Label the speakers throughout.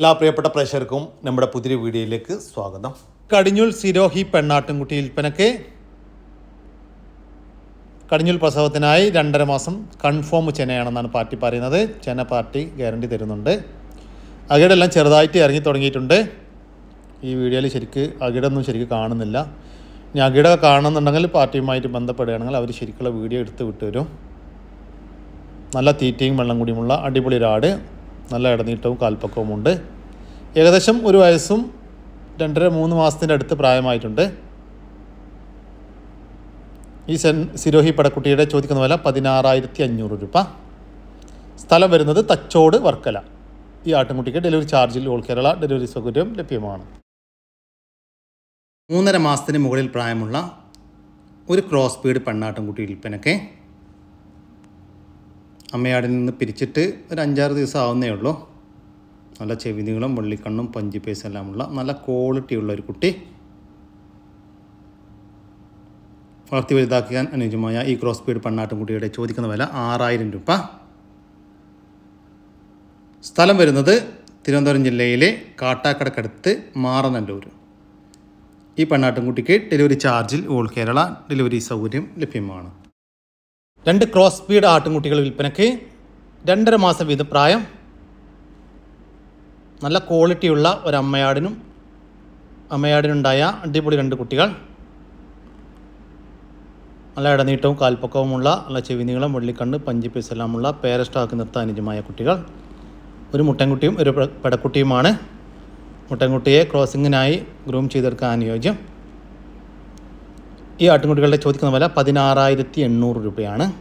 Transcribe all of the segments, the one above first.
Speaker 1: എല്ലാ പ്രിയപ്പെട്ട പ്രേക്ഷകർക്കും നമ്മുടെ പുതിയ വീഡിയോയിലേക്ക് സ്വാഗതം. കടിഞ്ഞൂൽ സിരോഹി പെണ്ണാട്ടിൻകുട്ടി വിൽപ്പനയ്ക്ക് കടിഞ്ഞൂൽ പ്രസവത്തിനായി രണ്ടര മാസം കൺഫേം ചെനയാണെന്നാണ് പാർട്ടി പറയുന്നത്. ചെന പാർട്ടി ഗ്യാരണ്ടി തരുന്നുണ്ട്. അകയുടെ എല്ലാം ചെറുതായിട്ട് ഇറങ്ങി തുടങ്ങിയിട്ടുണ്ട്. ഈ വീഡിയോയിൽ ശരിക്ക് അകിടൊന്നും ശരിക്ക് കാണുന്നില്ല. ഇനി അകിട കാണുന്നുണ്ടെങ്കിൽ പാർട്ടിയുമായിട്ട് ബന്ധപ്പെടുകയാണെങ്കിൽ അവർ ശരിക്കുള്ള വീഡിയോ എടുത്ത് വിട്ടുവരും. നല്ല തീറ്റയും വെള്ളം കൂടിയുമുള്ള അടിപൊളി ഒരാട്. നല്ല ഇടനീട്ടവും കാൽപ്പക്കവും ഉണ്ട് ഏകദേശം ഒരു വയസ്സും രണ്ടര മൂന്ന് മാസത്തിന്റെ അടുത്ത് പ്രായമായിട്ടുണ്ട്. ഈ സെൻ സിരോഹി പടക്കുട്ടിയുടെ ചോദിക്കുന്ന വില പതിനാറായിരത്തി അഞ്ഞൂറ് രൂപ. സ്ഥലം വരുന്നത് തച്ചോട് വർക്കല. ഈ ആട്ടിൻകുട്ടിക്ക് ഡെലിവറി ചാർജിൽ ഓൾ കേരള ഡെലിവറി സൗകര്യം ലഭ്യമാണ്. മൂന്നര മാസത്തിന് മുകളിൽ പ്രായമുള്ള ഒരു ക്രോസ് ബീഡ് പെണ്ണാട്ടിൻകുട്ടി വിൽപ്പനയ്ക്ക് അമ്മയാടിൽ നിന്ന് പിരിച്ചിട്ട് ഒരു അഞ്ചാറ് ദിവസം ആവുന്നേ ഉള്ളൂ. നല്ല ചെവിനീളം വെള്ളിക്കണ്ണും പഞ്ചി പേസ് എല്ലാമുള്ള നല്ല ക്വാളിറ്റി ഉള്ള ഒരു കുട്ടി. വളർത്തി വലുതാക്കാൻ അനുയോജ്യമായ ഈ ക്രോസ് ബീഡ് പെണ്ണാട്ടുംകുട്ടിയുടെ ചോദിക്കുന്ന വില ആറായിരം രൂപ. സ്ഥലം വരുന്നത് തിരുവനന്തപുരം ജില്ലയിലെ കാട്ടാക്കടക്കടുത്ത് മാറനല്ലൂർ. ഈ പെണ്ണാട്ടുംകുട്ടിക്ക് ഡെലിവറി ചാർജിൽ ഓൾ കേരള ഡെലിവറി സൗകര്യം ലഭ്യമാണ്. രണ്ട് ക്രോസ് സ്പീഡ് ആട്ടുംകുട്ടികൾ വിൽപ്പനയ്ക്ക് രണ്ടര മാസം വീതം പ്രായം. നല്ല ക്വാളിറ്റിയുള്ള ഒരു അമ്മയാടിനും അമ്മയാടിനുണ്ടായ അടിപൊളി രണ്ട് കുട്ടികൾ. നല്ല ഇടനീട്ടവും കാൽപ്പക്കവുമുള്ള നല്ല ചെവിനീളം വെള്ളിക്കണ്ണ് പഞ്ചി എല്ലാമുള്ള പേരസ്റ്റാക്കി നിർത്താൻ അനുജമായ കുട്ടികൾ. ഒരു മുട്ടൻകുട്ടിയും ഒരു പെടക്കുട്ടിയുമാണ്. മുട്ടൻകുട്ടിയെ ക്രോസിങ്ങിനായി ഗ്രൂം ചെയ്തെടുക്കാൻ അനുയോജ്യം. ഈ ആട്ടിൻകുട്ടികളുടെ ചോദിക്കുന്ന വില പതിനാറായിരത്തി എണ്ണൂറ് രൂപയാണ്.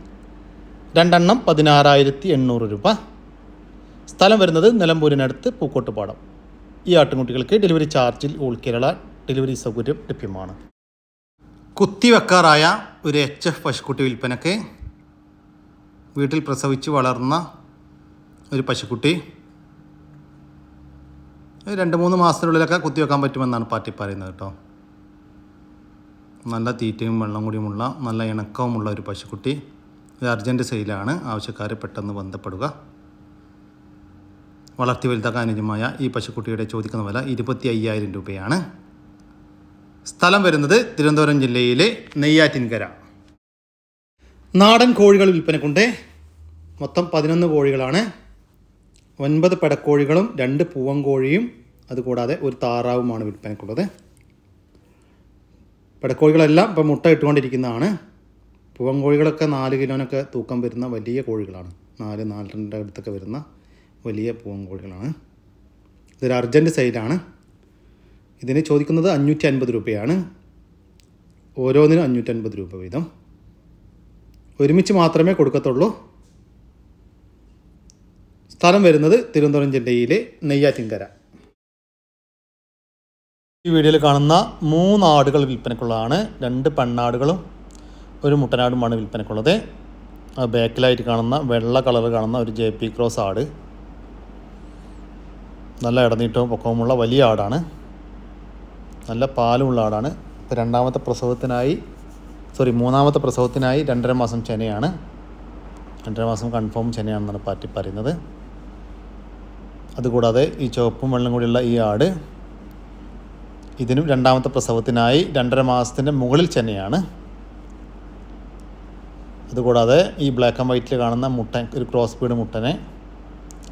Speaker 1: രണ്ടെണ്ണം പതിനാറായിരത്തി എണ്ണൂറ് രൂപ. സ്ഥലം വരുന്നത് നിലമ്പൂരിനടുത്ത് പൂക്കോട്ടുപാടം. ഈ ആട്ടിൻകുട്ടികൾക്ക് ഡെലിവറി ചാർജിൽ ഓൾ കേരള ഡെലിവറി സൗകര്യം ലഭ്യമാണ്. കുത്തിവെക്കാറായ ഒരു എച്ച് എഫ് പശുക്കുട്ടി വിൽപ്പനയ്ക്ക് വീട്ടിൽ പ്രസവിച്ച് വളർന്ന ഒരു പശുക്കുട്ടി. രണ്ട് മൂന്ന് മാസത്തിനുള്ളിലൊക്കെ കുത്തിവെക്കാൻ പറ്റുമെന്നാണ് പാർട്ടി പറയുന്നത് കേട്ടോ. നല്ല തീറ്റയും വെള്ളം കൂടിയുമുള്ള നല്ല ഇണക്കവുമുള്ള ഒരു പശുക്കുട്ടി ഇത് അർജന്റ് സെയിലാണ്. ആവശ്യക്കാരെ പെട്ടെന്ന് ബന്ധപ്പെടുക. വളർത്തി വലുതാക്കാൻ അനുജമായ ഈ പശുക്കുട്ടിയുടെ ചോദിക്കുന്ന വില ഇരുപത്തി അയ്യായിരം രൂപയാണ്. സ്ഥലം വരുന്നത് തിരുവനന്തപുരം ജില്ലയിലെ നെയ്യാറ്റിൻകര. നാടൻ കോഴികൾ വിൽപ്പനക്കുണ്ട്. മൊത്തം പതിനൊന്ന് കോഴികളാണ്. ഒൻപത് പെടക്കോഴികളും രണ്ട് പൂവൻ കോഴിയും അതുകൂടാതെ ഒരു താറാവുമാണ് വിൽപ്പനക്കുള്ളത്. പെടക്കോഴികളെല്ലാം ഇപ്പം മുട്ട ഇട്ടുകൊണ്ടിരിക്കുന്നതാണ്. പൂവൻകോഴികളൊക്കെ നാല് കിലോനൊക്കെ തൂക്കം വരുന്ന വലിയ കോഴികളാണ്. നാല് നാലരന്റെ അടുത്തൊക്കെ വരുന്ന വലിയ പൂവൻകോഴികളാണ്. ഇതൊരു അർജന്റ് സൈഡാണ് ഇതിന് ചോദിക്കുന്നത് അഞ്ഞൂറ്റി അൻപത് രൂപയാണ്. ഓരോന്നിനും അഞ്ഞൂറ്റൻപത് രൂപ വീതം. ഒരുമിച്ച് മാത്രമേ കൊടുക്കത്തുള്ളൂ. സ്ഥലം വരുന്നത് തിരുവനന്തപുരം ജില്ലയിലെ നെയ്യാറ്റിൻകര. ഈ വീഡിയോയിൽ കാണുന്ന മൂന്ന് ആടുകൾ വിൽപ്പനക്കുള്ളതാണ്. രണ്ട് പെണ്ണാടുകളും ഒരു മുട്ടനാടുമാണ് വിൽപ്പനക്കുള്ളത്. ബാക്കിലായിട്ട് കാണുന്ന വെള്ള കളർ കാണുന്ന ഒരു ജെ പി ക്രോസ് ആട്. നല്ല ഇടനീട്ടവും പൊക്കവുമുള്ള വലിയ ആടാണ്. നല്ല പാലുമുള്ള ആടാണ്. ഇപ്പോൾ രണ്ടാമത്തെ പ്രസവത്തിനായി സോറി മൂന്നാമത്തെ പ്രസവത്തിനായി രണ്ടര മാസം ചെനയാണ് രണ്ടര മാസം കൺഫേം ചെനയാണെന്നാണ് പാറ്റി പറയുന്നത്. അതുകൂടാതെ ഈ ചുവപ്പും വെള്ളം കൂടിയുള്ള ഈ ആട് ഇതിനും രണ്ടാമത്തെ പ്രസവത്തിനായി രണ്ടര മാസത്തിന്റെ മുകളിൽ ചെന്നയാണ്. അതുകൂടാതെ ഈ ബ്ലാക്ക് ആൻഡ് വൈറ്റിൽ കാണുന്ന മുട്ട ഒരു ക്രോസ് ബീഡ് മുട്ടനെ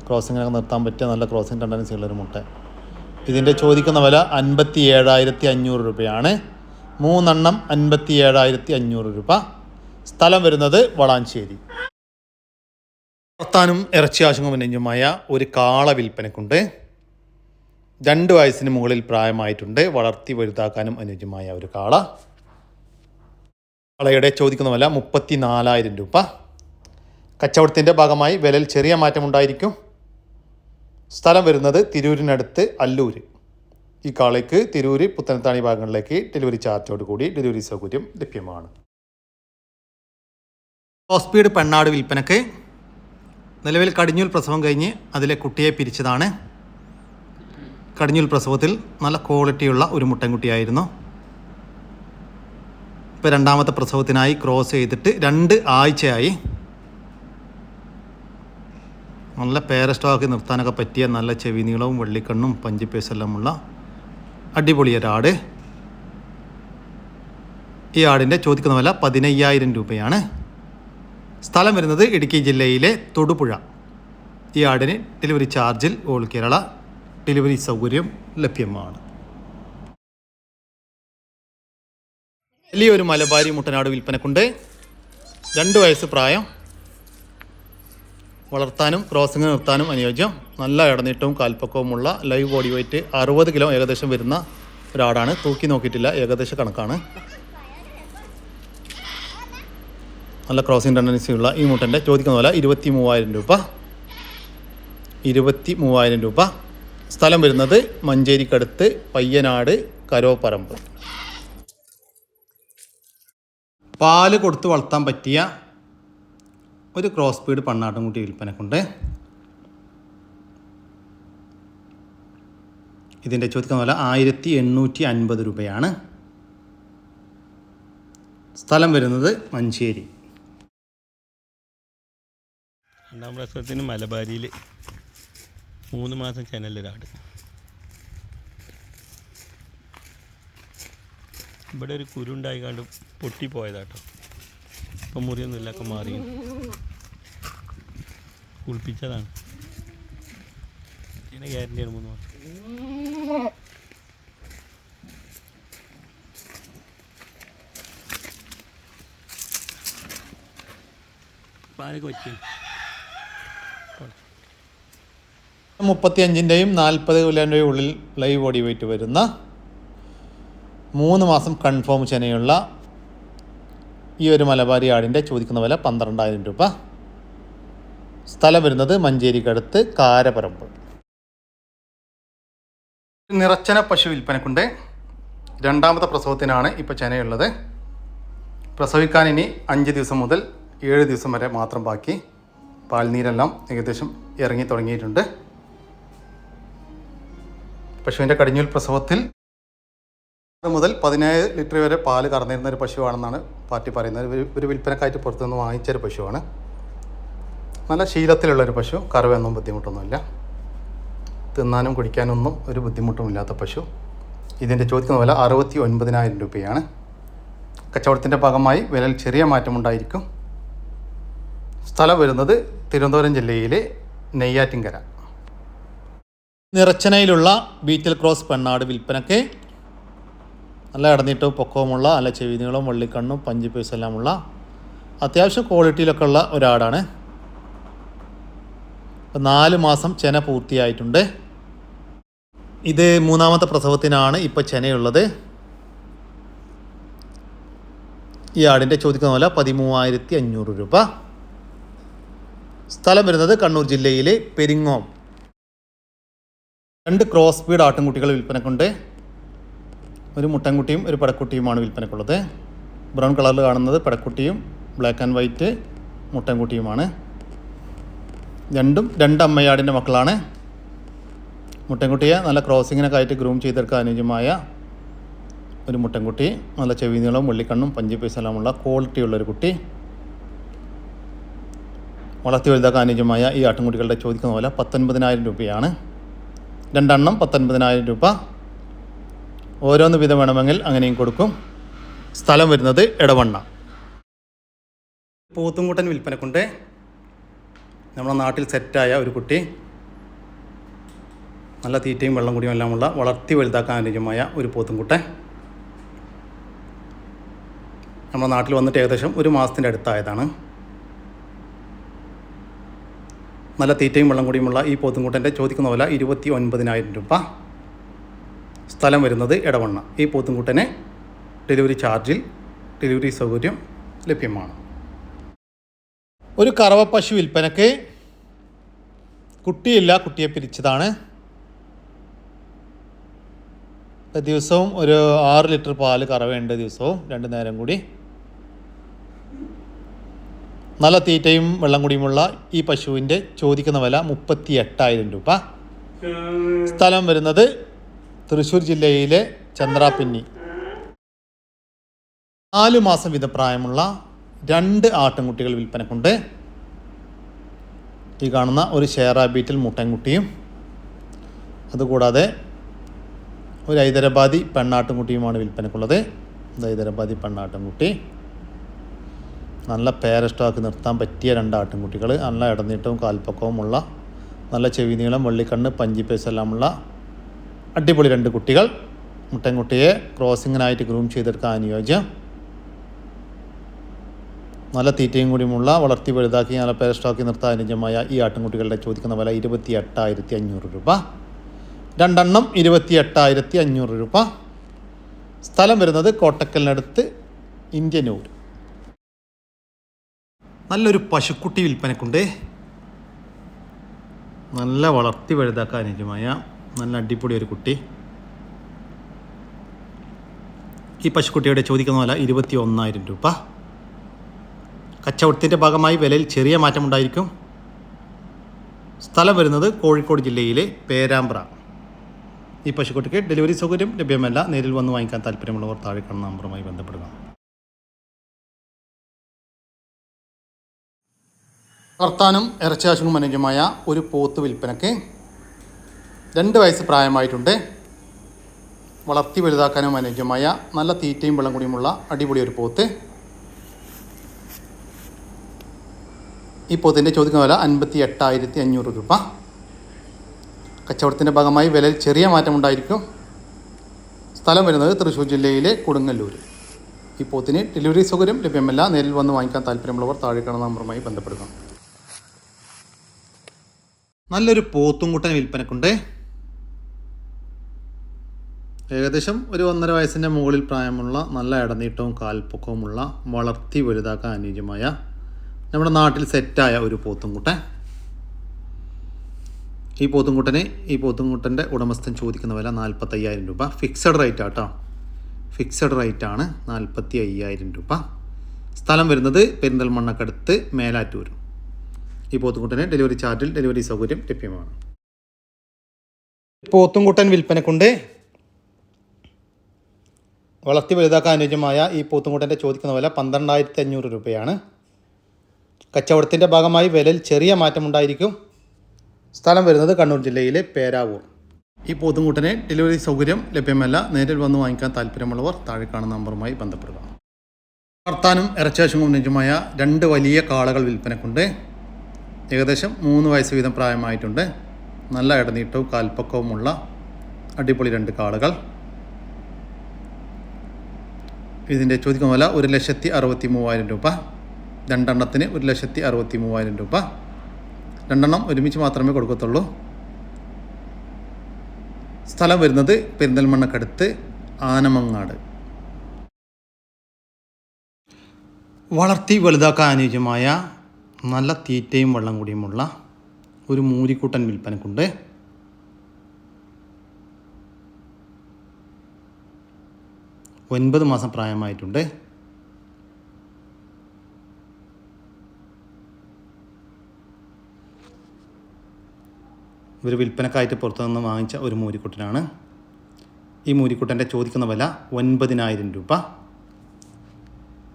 Speaker 1: ക്രോസിങ്ങിനൊക്കെ നിർത്താൻ പറ്റിയ നല്ല ക്രോസിങ് ടെൻഡൻസി ഉള്ളൊരു മുട്ട. ഇതിന്റെ ചോദിക്കുന്ന വില അൻപത്തി ഏഴായിരത്തി അഞ്ഞൂറ് രൂപയാണ്. മൂന്നെണ്ണം അൻപത്തി ഏഴായിരത്തി അഞ്ഞൂറ് രൂപ. സ്ഥലം വരുന്നത് വളാഞ്ചേരി. വളർത്താനും ഇറച്ചി ആശങ്ക ഒരു കാള വിൽപ്പനക്കുണ്ട്. രണ്ട് വയസ്സിന് മുകളിൽ പ്രായമായിട്ടുണ്ട്. വളർത്തി വലുതാക്കാനും അനുയോജ്യമായ ഒരു കാള. കാളയുടെ ചോദിക്കുന്ന വില മുപ്പത്തി നാലായിരം രൂപ. കച്ചവടത്തിന്റെ ഭാഗമായി വിലയിൽ ചെറിയ മാറ്റമുണ്ടായിരിക്കും സ്ഥലം വരുന്നത് തിരൂരിനടുത്ത് അല്ലൂർ ഈ കാളയ്ക്ക് തിരൂര് പുത്തനത്താണി ഭാഗങ്ങളിലേക്ക് ഡെലിവറി ചാർജോട് കൂടി ഡെലിവറി സൗകര്യം ലഭ്യമാണ്. ഹോസ്പീഡ് പെണ്ണാട് വിൽപ്പനക്ക് നിലവിൽ കടിഞ്ഞൂൽ പ്രസവം കഴിഞ്ഞ് അതിലെ കുട്ടിയെ പിരിച്ചതാണ്. കടിഞ്ഞൂൽ പ്രസവത്തിൽ നല്ല ക്വാളിറ്റിയുള്ള ഒരു മുട്ടൻകുട്ടിയായിരുന്നു. ഇപ്പോൾ രണ്ടാമത്തെ പ്രസവത്തിനായി ക്രോസ് ചെയ്തിട്ട് രണ്ട് ആഴ്ചയായി. നല്ല പേരസ്റ്റോക്ക് നിർത്താനൊക്കെ പറ്റിയ നല്ല ചെവി നീളവും വെള്ളിക്കണ്ണും പഞ്ചിപ്പേസെല്ലാമുള്ള അടിപൊളി ഒരാട്. ഈ ആടിന്റെ ചോദിക്കുന്ന വില പതിനയ്യായിരം രൂപയാണ്. സ്ഥലം വരുന്നത് ഇടുക്കി ജില്ലയിലെ തൊടുപുഴ. ഈ ആടിന് ഡെലിവറി ചാർജിൽ ഓൾ കേരള ഡെലിവറി സൗകര്യം ലഭ്യമാണ്. വലിയൊരു മലബാരി മുട്ടനാട് വിൽപ്പനക്കുണ്ട്. രണ്ട് വയസ്സ് പ്രായം. വളർത്താനും ക്രോസിംഗ് നിർത്താനും അനുയോജ്യം. നല്ല ഇടനീട്ടവും കാൽപ്പക്കവുമുള്ള ലൈവ് ബോഡി വെയിറ്റ് അറുപത് കിലോ ഏകദേശം വരുന്ന ഒരാടാണ്. തൂക്കി നോക്കിയിട്ടില്ല. ഏകദേശ കണക്കാണ്. നല്ല ക്രോസിംഗ് ടെൻഡൻസിയുള്ള ഈ മുട്ടന്റെ ചോദിക്കുന്ന പോലെ ഇരുപത്തി മൂവായിരം രൂപ. ഇരുപത്തി മൂവായിരം രൂപ. സ്ഥലം വരുന്നത് മഞ്ചേരിക്കടുത്ത് പയ്യനാട് കരോപ്പറമ്പ്. പാൽ കൊടുത്ത് വളർത്താൻ പറ്റിയ ഒരു ക്രോസ് സ്പീഡ് പണ്ണാട്ടുംകുട്ടി വിൽപ്പനക്കുണ്ട്. ഇതിന്റെ ചോദിക്കുന്ന പോലെ ആയിരത്തി എണ്ണൂറ്റി അൻപത് രൂപയാണ്. സ്ഥലം വരുന്നത് മഞ്ചേരി.
Speaker 2: രണ്ടാം പ്രസവത്തിന് മലബാരിയിൽ മൂന്ന് മാസം ചെനലൊരാട് ഇവിടെ ഒരു കുരുണ്ടായി കണ്ട് പൊട്ടിപ്പോയതാട്ടോ. ഇപ്പം മുറിയൊന്നുമില്ല ഒക്കെ മാറി. കുളിപ്പിച്ചതാണ്. ഇതിനെ ഗ്യാരണ്ടിയാണ് മൂന്ന് മാസം. പാലൊക്കെ വെച്ചു
Speaker 1: മുപ്പത്തി അഞ്ചിന്റെയും നാൽപ്പത് കിലോന്റെയും ഉള്ളിൽ ലൈവ് ബോഡി വെയിറ്റ് വരുന്ന മൂന്ന് മാസം കൺഫേം ചെനയുള്ള ഈ ഒരു മലബാരി ആടിന്റെ ചോദിക്കുന്ന വില പന്ത്രണ്ടായിരം രൂപ. സ്ഥലം വരുന്നത് മഞ്ചേരിക്കടുത്ത് കാരപറമ്പ്. നിറച്ചന പശു വിൽപ്പനക്കുണ്ട്. രണ്ടാമത്തെ പ്രസവത്തിനാണ് ഇപ്പോൾ ചെനയുള്ളത്. പ്രസവിക്കാൻ ഇനി അഞ്ച് ദിവസം മുതൽ ഏഴ് ദിവസം വരെ മാത്രം ബാക്കി. പാൽനീരെല്ലാം ഏകദേശം ഇറങ്ങി തുടങ്ങിയിട്ടുണ്ട്. പശുവിന്റെ കടിഞ്ഞൂൽ പ്രസവത്തിൽ മുതൽ പതിനേഴ് ലിറ്റർ വരെ പാൽ കറന്നിരുന്ന ഒരു പശുവാണെന്നാണ് പാർട്ടി പറയുന്നത്. ഒരു ഒരു വിൽപ്പനക്കായിട്ട് പുറത്തുനിന്ന് വാങ്ങിച്ചൊരു പശുവാണ്. നല്ല ശീലത്തിലുള്ളൊരു പശു. കറവൊന്നും ബുദ്ധിമുട്ടൊന്നുമില്ല. തിന്നാനും കുടിക്കാനൊന്നും ഒരു ബുദ്ധിമുട്ടുമില്ലാത്ത പശു. ഇതിന്റെ ചോദിക്കുന്ന വില അറുപത്തി ഒൻപതിനായിരം രൂപയാണ്. കച്ചവടത്തിന്റെ ഭാഗമായി വിലയിൽ ചെറിയ മാറ്റമുണ്ടായിരിക്കും. സ്ഥലം വരുന്നത് തിരുവനന്തപുരം ജില്ലയിലെ നെയ്യാറ്റിൻകര. നിറച്ചനയിലുള്ള ബീറ്റൽ ക്രോസ് പെണ്ണാട് വിൽപ്പനയ്ക്ക് നല്ല ഇടനീട്ടവും പൊക്കവുമുള്ള നല്ല ചെവിനീളവും വള്ളിക്കണ്ണും പഞ്ച് പീസ് എല്ലാമുള്ള അത്യാവശ്യം ക്വാളിറ്റിയിലൊക്കെ ഉള്ള ഒരാടാണ്. ഇപ്പം നാല് മാസം ചെന പൂർത്തിയായിട്ടുണ്ട്. ഇത് മൂന്നാമത്തെ പ്രസവത്തിനാണ് ഇപ്പോൾ ചെനയുള്ളത്. ഈ ആടിന്റെ ചോദിക്കുന്ന പോലെ പതിമൂവായിരത്തി അഞ്ഞൂറ് രൂപ. സ്ഥലം വരുന്നത് കണ്ണൂർ ജില്ലയിലെ പെരിങ്ങോം. രണ്ട് ക്രോസ് ബീഡ് ആട്ടിൻകുട്ടികൾ വിൽപ്പനക്കുണ്ട്. ഒരു മുട്ടൻകുട്ടിയും ഒരു പടക്കുട്ടിയുമാണ് വിൽപ്പനക്കുള്ളത്. ബ്രൗൺ കളറിൽ കാണുന്നത് പടക്കുട്ടിയും ബ്ലാക്ക് ആൻഡ് വൈറ്റ് മുട്ടൻകുട്ടിയുമാണ്. രണ്ടും രണ്ട് അമ്മയാടിന്റെ മക്കളാണ്. മുട്ടൻകുട്ടിയെ നല്ല ക്രോസിങ്ങിനൊക്കെ ആയിട്ട് ഗ്രൂം ചെയ്തെടുക്കാൻ അനുയോജ്യമായ ഒരു മുട്ടൻകുട്ടി. നല്ല ചെവി നീളവും വെള്ളിക്കണ്ണും പഞ്ചി പൈസെല്ലാമുള്ള ക്വാളിറ്റി ഉള്ളൊരു കുട്ടി. വളർത്തി വലുതാക്കാൻ അനുയോജ്യമായ ഈ ആട്ടിൻകുട്ടികളുടെ ചോദിക്കുന്ന പോലെ പത്തൊൻപതിനായിരം രൂപയാണ്. രണ്ടെണ്ണം പത്തൊൻപതിനായിരം രൂപ. ഓരോന്ന് വിധം വേണമെങ്കിൽ അങ്ങനെയും കൊടുക്കും. സ്ഥലം വരുന്നത് ഇടവണ്ണ പൂത്തുംകുട്ടൻ വിൽപ്പനക്കുണ്ട്. നമ്മുടെ നാട്ടിൽ സെറ്റായ ഒരു കുട്ടി. നല്ല തീറ്റയും വെള്ളം കുടിയും എല്ലാമുള്ള വളർത്തി വലുതാക്കാൻ അനുയോജ്യമായ ഒരു പോത്തുംകുട്ടൻ. നമ്മുടെ നാട്ടിൽ വന്നിട്ട് ഏകദേശം ഒരു മാസത്തിന്റെ അടുത്തായതാണ്. നല്ല തീറ്റയും വെള്ളം കൂടിയുമുള്ള ഈ പോത്തുംകൂട്ടന്റെ ചോദിക്കുന്ന വില ഇരുപത്തി ഒൻപതിനായിരം രൂപ. സ്ഥലം വരുന്നത് ഇടവണ്ണ ഈ പോത്തുംകൂട്ടന് ഡെലിവറി ചാർജിൽ ഡെലിവറി സൗകര്യം ലഭ്യമാണ്. ഒരു കറവ പശു വിൽപ്പനക്ക് കുട്ടിയില്ല കുട്ടിയെ പിരിച്ചതാണ്. ദിവസവും ഒരു ആറ് ലിറ്റർ പാൽ കറവയുണ്ട് ദിവസവും രണ്ട് നേരം കൂടി നല്ല തീറ്റയും വെള്ളം കൂടിയുമുള്ള ഈ പശുവിന്റെ ചോദിക്കുന്ന വില മുപ്പത്തി എട്ടായിരം രൂപ. സ്ഥലം വരുന്നത് തൃശ്ശൂർ ജില്ലയിലെ ചന്ദ്രാപിന്നി നാല് മാസം വിധ പ്രായമുള്ള രണ്ട് ആട്ടിൻകുട്ടികൾ വിൽപ്പനക്കുണ്ട്. ഈ കാണുന്ന ഒരു ഷേറ ബീറ്റിൽ മുട്ടൻകുട്ടിയും അതുകൂടാതെ ഒരു ഹൈദരാബാദി പെണ്ണാട്ടുംകുട്ടിയുമാണ് വിൽപ്പനക്കുള്ളത്. ഹൈദരാബാദി പെണ്ണാട്ടുംകുട്ടി നല്ല പേര സ്റ്റോക്ക് നിർത്താൻ പറ്റിയ രണ്ട് ആട്ടിൻകുട്ടികൾ നല്ല ഇടനീട്ടവും കാൽപ്പക്കവുമുള്ള നല്ല ചെവി നീളം വെള്ളിക്കണ്ണ് പഞ്ചിപ്പേസെല്ലാമുള്ള അടിപൊളി രണ്ട് കുട്ടികൾ. മുട്ടൻകുട്ടിയെ ക്രോസിങ്ങിനായിട്ട് ഗ്രൂം ചെയ്തെടുക്കാൻ അനുയോജ്യം. നല്ല തീറ്റയും കൂടിയുമുള്ള വളർത്തി വലുതാക്കി നല്ല പേര സ്റ്റോക്കി നിർത്താൻ അനുയോജ്യമായ ഈ ആട്ടിൻകുട്ടികളുടെ ചോദിക്കുന്ന വില ഇരുപത്തി എട്ടായിരത്തി അഞ്ഞൂറ് രൂപ. രണ്ടെണ്ണം ഇരുപത്തി എട്ടായിരത്തി അഞ്ഞൂറ് രൂപ. സ്ഥലം വരുന്നത് കോട്ടക്കലിനടുത്ത് ഇന്ത്യനൂർ നല്ലൊരു പശുക്കുട്ടി വിൽപ്പനക്കുണ്ട്. നല്ല വളർത്തി വലുതാക്കാൻ ഇരുമായ നല്ല അടിപൊളി ഒരു കുട്ടി. ഈ പശുക്കുട്ടിയുടെ ചോദിക്കുന്ന വില ഇരുപത്തി ഒന്നായിരം രൂപ. കച്ചവടത്തിന്റെ ഭാഗമായി വിലയിൽ ചെറിയ മാറ്റമുണ്ടായിരിക്കും. സ്ഥലം വരുന്നത് കോഴിക്കോട് ജില്ലയിലെ പേരാമ്പ്ര. ഈ പശുക്കുട്ടിക്ക് ഡെലിവറി സൗകര്യം ലഭ്യമല്ല. നേരിൽ വന്ന് വാങ്ങിക്കാൻ താല്പര്യമുള്ളവർ താഴെ കാണുന്ന നമ്പറുമായി ബന്ധപ്പെടുക. വർത്താനം ഇറച്ചാശും അനുജമായ ഒരു പോത്ത് വിൽപ്പനക്ക് രണ്ട് വയസ്സ് പ്രായമായിട്ടുണ്ട്. വളർത്തി വലുതാക്കാനും അനുയോജ്യമായ നല്ല തീറ്റയും വെള്ളം കൂടിയുമുള്ള അടിപൊളി ഒരു പോത്ത്. ഈ പോത്തിന്റെ ചോദിക്കുന്ന വില അൻപത്തി എട്ടായിരത്തി അഞ്ഞൂറ് രൂപ. കച്ചവടത്തിന്റെ ഭാഗമായി വിലയിൽ ചെറിയ മാറ്റമുണ്ടായിരിക്കും സ്ഥലം വരുന്നത് തൃശ്ശൂർ ജില്ലയിലെ കൊടുങ്ങല്ലൂർ. ഈ പോത്തിന് ഡെലിവറി സൗകര്യം ലഭ്യമല്ല. നേരിൽ വന്ന് വാങ്ങിക്കാൻ താല്പര്യമുള്ളവർ താഴെ കാണുന്ന നമ്പറുമായി ബന്ധപ്പെടുക. നല്ലൊരു പോത്തും പോത്തുംകുട്ടൻ വിൽപ്പനക്കുണ്ട്. ഏകദേശം ഒരു ഒന്നര വയസ്സിന്റെ മുകളിൽ പ്രായമുള്ള നല്ല ഇടനീട്ടവും കാൽപ്പൊക്കവുമുള്ള വളർത്തി വലുതാക്കാൻ അനുയോജ്യമായ നമ്മുടെ നാട്ടിൽ സെറ്റായ ഒരു പോത്തുംകുട്ടൻ ഈ പോത്തുംകുട്ടനെ ഈ പോത്തുംകുട്ടന്റെ ഉടമസ്ഥൻ ചോദിക്കുന്ന വില നാൽപ്പത്തയ്യായിരം രൂപ. ഫിക്സഡ് റേറ്റ് ആട്ടോ. ഫിക്സഡ് റേറ്റ് ആണ് നാൽപ്പത്തി അയ്യായിരം രൂപ. സ്ഥലം വരുന്നത് പെരിന്തൽമണ്ണക്കടുത്ത് മേലാറ്റൂർ ഈ പോത്തുംകുട്ടന് ഡെലിവറി ചാർജിൽ ഡെലിവറി സൗകര്യം ലഭ്യമാണ്. പോത്തുംകുട്ടൻ വിൽപ്പനക്കുണ്ട്. വളർത്തി വലുതാക്കാൻ അനുയോജ്യമായ ഈ പോത്തുംകുട്ടന്റെ ചോദിക്കുന്ന വില പന്ത്രണ്ടായിരത്തി അഞ്ഞൂറ് രൂപയാണ്. കച്ചവടത്തിന്റെ ഭാഗമായി വിലയിൽ ചെറിയ മാറ്റമുണ്ടായിരിക്കും. സ്ഥലം വരുന്നത് കണ്ണൂർ ജില്ലയിലെ പേരാവൂർ. ഈ പോത്തുംകൂട്ടനെ ഡെലിവറി സൗകര്യം ലഭ്യമല്ല. നേരിൽ വന്ന് വാങ്ങിക്കാൻ താല്പര്യമുള്ളവർ താഴെ കാണുന്ന നമ്പറുമായി ബന്ധപ്പെടുക. വർത്താനും ഇറച്ചാശും നിജമായ രണ്ട് വലിയ കാളകൾ വിൽപ്പനക്കുണ്ട്. ഏകദേശം മൂന്ന് വയസ്സ് വീതം പ്രായമായിട്ടുണ്ട്. നല്ല ഇടനീട്ടവും കാൽപ്പക്കവുമുള്ള അടിപൊളി രണ്ട് കാളുകൾ. ഇതിന്റെ ചോദിക്കുന്ന വില ഒരു ലക്ഷത്തി അറുപത്തി മൂവായിരം രൂപ. രണ്ടെണ്ണത്തിന് ഒരു ലക്ഷത്തി അറുപത്തി മൂവായിരം രൂപ. രണ്ടെണ്ണം ഒരുമിച്ച് മാത്രമേ കൊടുക്കത്തുള്ളൂ. സ്ഥലം വരുന്നത് പെരിന്തൽമണ്ണക്കടുത്ത് ആനമങ്ങാട്. വളർത്തി വലുതാക്കാൻ അനുയോജ്യമായ നല്ല തീറ്റയും വെള്ളം കൂടിയുമുള്ള ഒരു മൂരിക്കൂട്ടൻ വിൽപ്പനക്കുണ്ട്. ഒൻപത് മാസം പ്രായമായിട്ടുണ്ട്. ഇവർ വിൽപ്പനക്കായിട്ട് പുറത്തുനിന്ന് വാങ്ങിച്ച ഒരു മൂരിക്കുട്ടനാണ്. ഈ മൂരിക്കുട്ടന്റെ ചോദിക്കുന്ന വില ഒൻപതിനായിരം രൂപ.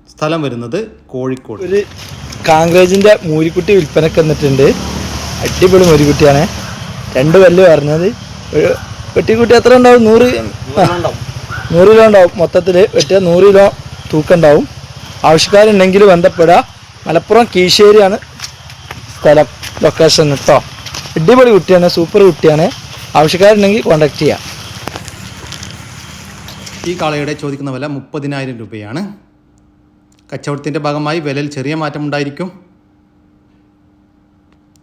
Speaker 1: സ്ഥലം വരുന്നത് കോഴിക്കോട്.
Speaker 3: ഒരു കാങ്ക്രേജിന്റെ മൂരിക്കുട്ടി വിൽപ്പനക്ക് വന്നിട്ടുണ്ട്. അടിപൊളി മൂരിക്കുട്ടിയാണ്. രണ്ട് പല്ല് പറഞ്ഞത്. ഒരു വെട്ടിക്കുട്ടി എത്ര ഉണ്ടാവും? നൂറ്? നൂറ് കിലോ ഉണ്ടാവും മൊത്തത്തിൽ വെട്ടിയ നൂറ് കിലോ തൂക്കം ഉണ്ടാവും ആവശ്യക്കാരുണ്ടെങ്കിൽ ബന്ധപ്പെടുക. മലപ്പുറം കീശേരിയാണ് സ്ഥലം ലൊക്കേഷൻ കേട്ടോ അടിപൊളി കുട്ടിയാണ് സൂപ്പർ കുട്ടിയാണ്. ആവശ്യക്കാരുണ്ടെങ്കിൽ കോൺടാക്ട് ചെയ്യാം.
Speaker 1: ഈ കാളയുടെ ചോദിക്കുന്ന വില മുപ്പതിനായിരം രൂപയാണ്. കച്ചവടത്തിന്റെ ഭാഗമായി വിലയിൽ ചെറിയ മാറ്റമുണ്ടായിരിക്കും.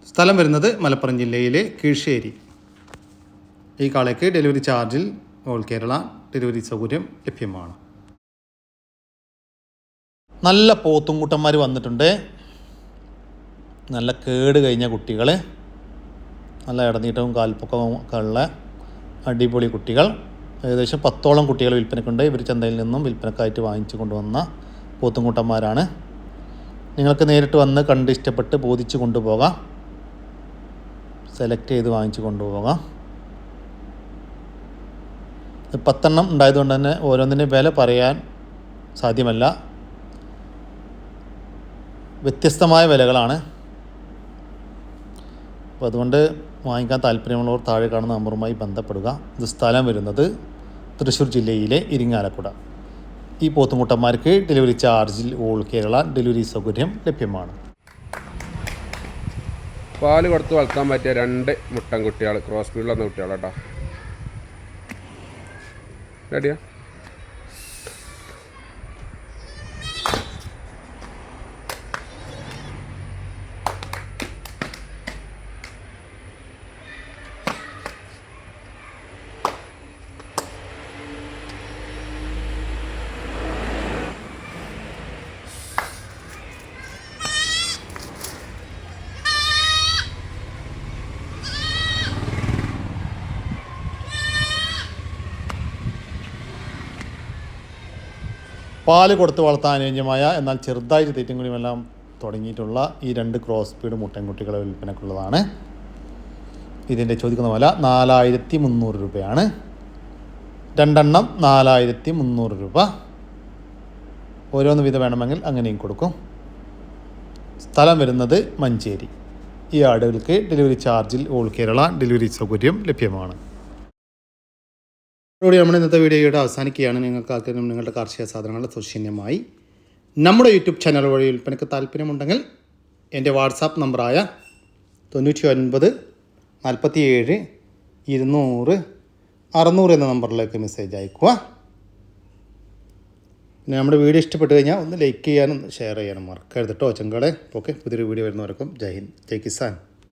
Speaker 1: സ്ഥലം വരുന്നത് മലപ്പുറം ജില്ലയിലെ കീഴ്ശ്ശേരി ഈ കാളയ്ക്ക് ഡെലിവറി ചാർജിൽ ഓൾ കേരള ഡെലിവറി സൗകര്യം ലഭ്യമാണ്. നല്ല പോത്തും കൂട്ടന്മാർ വന്നിട്ടുണ്ട്. നല്ല കേട് കഴിഞ്ഞ കുട്ടികൾ നല്ല ഇടനീട്ടവും കാൽപ്പൊക്കവും ഒക്കെ ഉള്ള അടിപൊളി കുട്ടികൾ. ഏകദേശം പത്തോളം കുട്ടികൾ വിൽപ്പനക്കുണ്ട്. ഇവർ ചന്തയിൽ നിന്നും വിൽപ്പനക്കായിട്ട് വാങ്ങിച്ചു കൊണ്ടുവന്ന പോത്തുംകൂട്ടന്മാരാണ്. നിങ്ങൾക്ക് നേരിട്ട് വന്ന് കണ്ട് ഇഷ്ടപ്പെട്ട് ബോധിച്ച് കൊണ്ടുപോകാം. സെലക്ട് ചെയ്ത് വാങ്ങിച്ചു കൊണ്ടുപോകാം. പത്തെണ്ണം ഉണ്ടായതുകൊണ്ട് തന്നെ ഓരോന്നിന്റെ വില പറയാൻ സാധ്യമല്ല. വ്യത്യസ്തമായ വിലകളാണ്. അപ്പോൾ അതുകൊണ്ട് വാങ്ങിക്കാൻ താല്പര്യമുള്ളവർ താഴെ കാണുന്ന നമ്പറുമായി ബന്ധപ്പെടുക. ഇത് സ്ഥലം വരുന്നത് തൃശ്ശൂർ ജില്ലയിലെ ഇരിങ്ങാലക്കുട. ഈ പോത്തുമുട്ടന്മാർക്ക് ഡെലിവറി ചാർജിൽ ഓൾ കേരള ഡെലിവറി സൗകര്യം ലഭ്യമാണ്.
Speaker 4: പാൽ കൊടുത്ത് വളർത്താൻ പറ്റിയ രണ്ട് മുട്ടൻ കുട്ടികൾ ക്രോസ് ഫീൽഡ് വന്ന കുട്ടികൾ കേട്ടോ റെഡിയാ
Speaker 1: പാൽ കൊടുത്ത് വളർത്താൻ അനുയോജ്യമായ എന്നാൽ ചെറുതായിട്ട് തെറ്റുംകുടിയുമെല്ലാം തുടങ്ങിയിട്ടുള്ള ഈ രണ്ട് ക്രോസ് പീഡ് മുട്ടൻകുട്ടികളെ വിൽപ്പനക്കുള്ളതാണ്. ഇതിന്റെ ചോദിക്കുന്ന വില നാലായിരത്തി മുന്നൂറ് രൂപയാണ്. രണ്ടെണ്ണം നാലായിരത്തി മുന്നൂറ് രൂപ. ഓരോന്ന് വീതം വേണമെങ്കിൽ അങ്ങനെയും കൊടുക്കും. സ്ഥലം വരുന്നത് മഞ്ചേരി. ഈ ആടുകൾക്ക് ഡെലിവറി ചാർജിൽ ഓൾ കേരള ഡെലിവറി സൗകര്യം ലഭ്യമാണ്. ഇതോടെ നമ്മുടെ ഇന്നത്തെ വീഡിയോയുടെ അവസാനിക്കുകയാണ്. നിങ്ങൾക്ക് ആർക്കെങ്കിലും നിങ്ങളുടെ കാർഷിക സാധനങ്ങൾ സൗജന്യമായി നമ്മുടെ യൂട്യൂബ് ചാനൽ വഴി വിൽപ്പനയ്ക്ക് താല്പര്യമുണ്ടെങ്കിൽ എന്റെ വാട്സാപ്പ് നമ്പറായ തൊണ്ണൂറ്റി ഒൻപത് നാൽപ്പത്തി ഏഴ് ഇരുന്നൂറ് അറുന്നൂറ് എന്ന നമ്പറിലേക്ക് മെസ്സേജ് അയക്കുക പിന്നെ നമ്മുടെ വീഡിയോ ഇഷ്ടപ്പെട്ട് കഴിഞ്ഞാൽ ഒന്ന് ലൈക്ക് ചെയ്യാനും ഷെയർ ചെയ്യാനും മറക്കരുത് കേട്ടോ ചെങ്കളെ. ഓക്കെ പുതിയൊരു വീഡിയോ വരുന്നവർക്കും ജയ് ഹിന്ദ് ജയ് കിസാൻ.